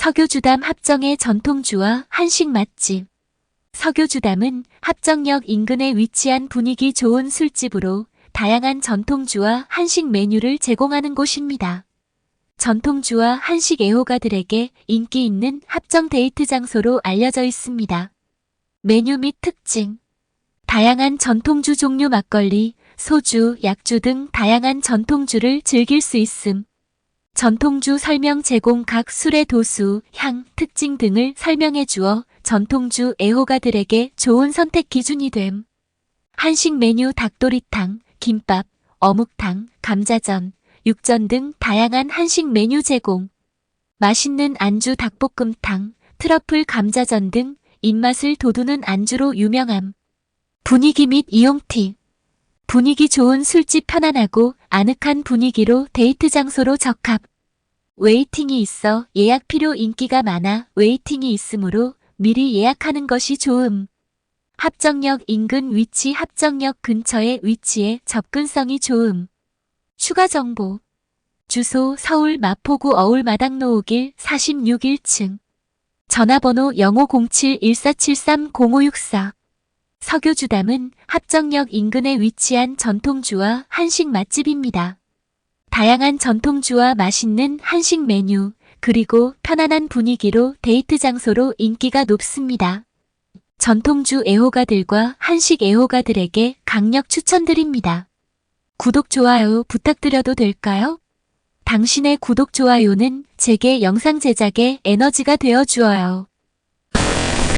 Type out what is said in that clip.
서교주담 합정의 전통주와 한식 맛집. 서교주담은 합정역 인근에 위치한 분위기 좋은 술집으로 다양한 전통주와 한식 메뉴를 제공하는 곳입니다. 전통주와 한식 애호가들에게 인기 있는 합정 데이트 장소로 알려져 있습니다. 메뉴 및 특징. 다양한 전통주 종류 막걸리, 소주, 약주 등 다양한 전통주를 즐길 수 있음. 전통주 설명 제공 각 술의 도수, 향, 특징 등을 설명해 주어 전통주 애호가들에게 좋은 선택 기준이 됨. 한식 메뉴 닭도리탕, 김밥, 어묵탕, 감자전, 육전 등 다양한 한식 메뉴 제공. 맛있는 안주 닭볶음탕, 트러플 감자전 등 입맛을 돋우는 안주로 유명함. 분위기 및 이용 팁. 분위기 좋은 술집 편안하고 아늑한 분위기로 데이트 장소로 적합. 웨이팅이 있어 예약 필요 인기가 많아 웨이팅이 있으므로 미리 예약하는 것이 좋음. 합정역 인근 위치 합정역 근처에 위치해 접근성이 좋음. 추가 정보. 주소 서울 마포구 어울마당로 5길 46일층. 전화번호 0507-1473-0564. 서교주담은 합정역 인근에 위치한 전통주와 한식 맛집입니다. 다양한 전통주와 맛있는 한식 메뉴, 그리고 편안한 분위기로 데이트 장소로 인기가 높습니다. 전통주 애호가들과 한식 애호가들에게 강력 추천드립니다. 구독, 좋아요 부탁드려도 될까요? 당신의 구독, 좋아요는 제게 영상 제작에 에너지가 되어 주어요.